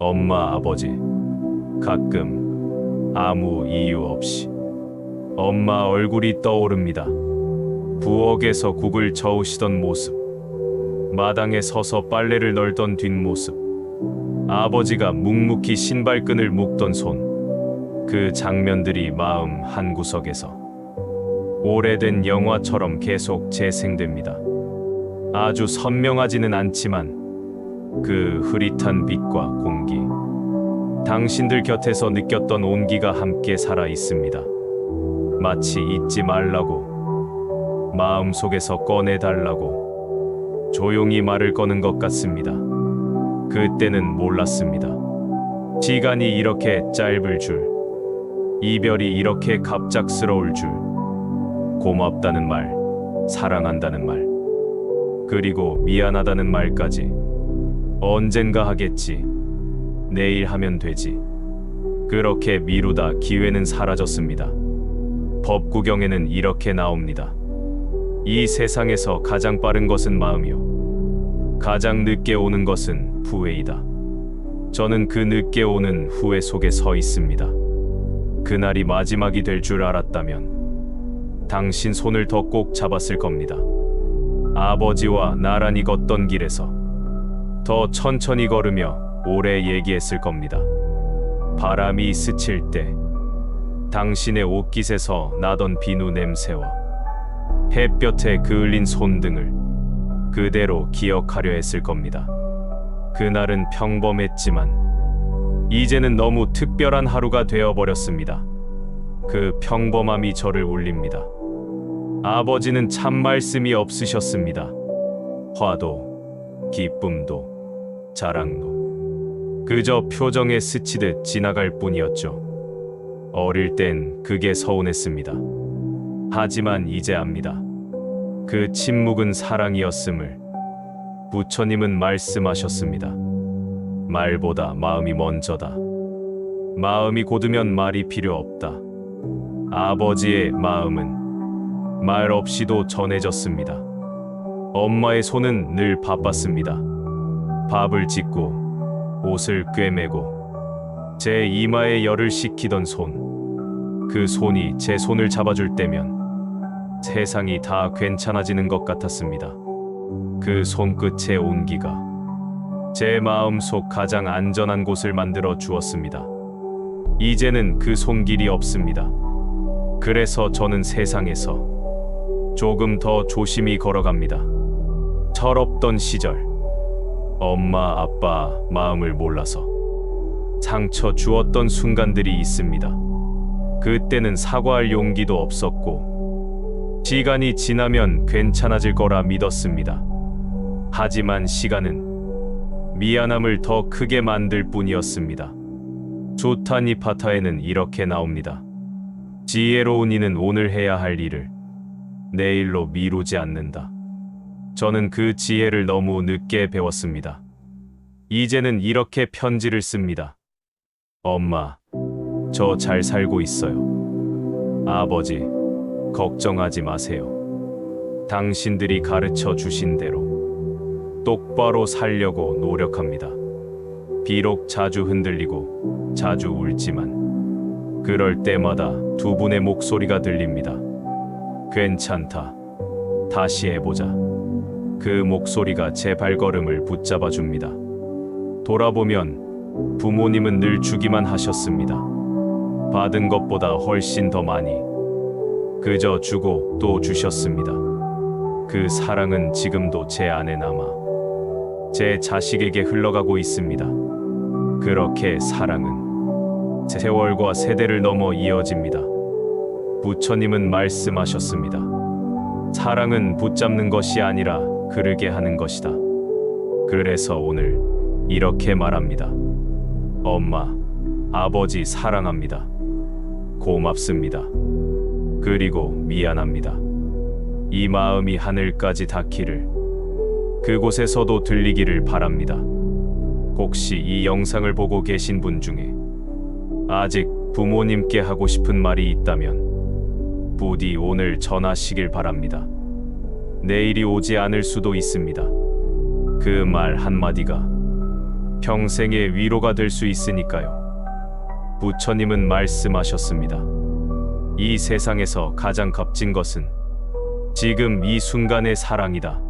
엄마, 아버지. 가끔 아무 이유 없이 엄마 얼굴이 떠오릅니다. 부엌에서 국을 저으시던 모습. 마당에 서서 빨래를 널던 뒷모습. 아버지가 묵묵히 신발끈을 묶던 손. 그 장면들이 마음 한구석에서 오래된 영화처럼 계속 재생됩니다. 아주 선명하지는 않지만 그 흐릿한 빛과 공기, 당신들 곁에서 느꼈던 온기가 함께 살아 있습니다. 마치 잊지 말라고, 마음속에서 꺼내달라고, 조용히 말을 거는 것 같습니다. 그때는 몰랐습니다. 시간이 이렇게 짧을 줄, 이별이 이렇게 갑작스러울 줄, 고맙다는 말, 사랑한다는 말, 그리고 미안하다는 말까지 언젠가 하겠지. 내일 하면 되지. 그렇게 미루다 기회는 사라졌습니다. 법 구경에는 이렇게 나옵니다. 이 세상에서 가장 빠른 것은 마음이요. 가장 늦게 오는 것은 후회이다. 저는 그 늦게 오는 후회 속에 서 있습니다. 그날이 마지막이 될 줄 알았다면 당신 손을 더 꼭 잡았을 겁니다. 아버지와 나란히 걷던 길에서 더 천천히 걸으며 오래 얘기했을 겁니다. 바람이 스칠 때 당신의 옷깃에서 나던 비누 냄새와 햇볕에 그을린 손등을 그대로 기억하려 했을 겁니다. 그날은 평범했지만 이제는 너무 특별한 하루가 되어버렸습니다. 그 평범함이 저를 울립니다. 아버지는 참 말씀이 없으셨습니다. 화도, 기쁨도, 자랑도. 그저 표정에 스치듯 지나갈 뿐이었죠. 어릴 땐 그게 서운했습니다. 하지만 이제 압니다. 그 침묵은 사랑이었음을 부처님은 말씀하셨습니다. 말보다 마음이 먼저다. 마음이 고두면 말이 필요 없다. 아버지의 마음은 말 없이도 전해졌습니다. 엄마의 손은 늘 바빴습니다. 밥을 짓고 옷을 꿰매고 제 이마에 열을 식히던 손. 그 손이 제 손을 잡아줄 때면 세상이 다 괜찮아지는 것 같았습니다. 그 손끝의 온기가 제 마음 속 가장 안전한 곳을 만들어 주었습니다. 이제는 그 손길이 없습니다. 그래서 저는 세상에서 조금 더 조심히 걸어갑니다. 철없던 시절, 엄마, 아빠 마음을 몰라서 상처 주었던 순간들이 있습니다. 그때는 사과할 용기도 없었고, 시간이 지나면 괜찮아질 거라 믿었습니다. 하지만 시간은 미안함을 더 크게 만들 뿐이었습니다. 조타니 파타에는 이렇게 나옵니다. 지혜로운 이는 오늘 해야 할 일을 내일로 미루지 않는다. 저는 그 지혜를 너무 늦게 배웠습니다. 이제는 이렇게 편지를 씁니다. 엄마, 저 잘 살고 있어요. 아버지, 걱정하지 마세요. 당신들이 가르쳐 주신 대로 똑바로 살려고 노력합니다. 비록 자주 흔들리고 자주 울지만 그럴 때마다 두 분의 목소리가 들립니다. 괜찮다. 다시 해보자. 그 목소리가 제 발걸음을 붙잡아 줍니다. 돌아보면 부모님은 늘 주기만 하셨습니다. 받은 것보다 훨씬 더 많이. 그저 주고 또 주셨습니다. 그 사랑은 지금도 제 안에 남아 제 자식에게 흘러가고 있습니다. 그렇게 사랑은 세월과 세대를 넘어 이어집니다. 부처님은 말씀하셨습니다. 사랑은 붙잡는 것이 아니라 그르게 하는 것이다. 그래서 오늘 이렇게 말합니다. 엄마, 아버지 사랑합니다. 고맙습니다. 그리고 미안합니다. 이 마음이 하늘까지 닿기를 그곳에서도 들리기를 바랍니다. 혹시 이 영상을 보고 계신 분 중에 아직 부모님께 하고 싶은 말이 있다면 부디 오늘 전하시길 바랍니다. 내일이 오지 않을 수도 있습니다. 그 말 한마디가 평생의 위로가 될 수 있으니까요. 부처님은 말씀하셨습니다. 이 세상에서 가장 값진 것은 지금 이 순간의 사랑이다.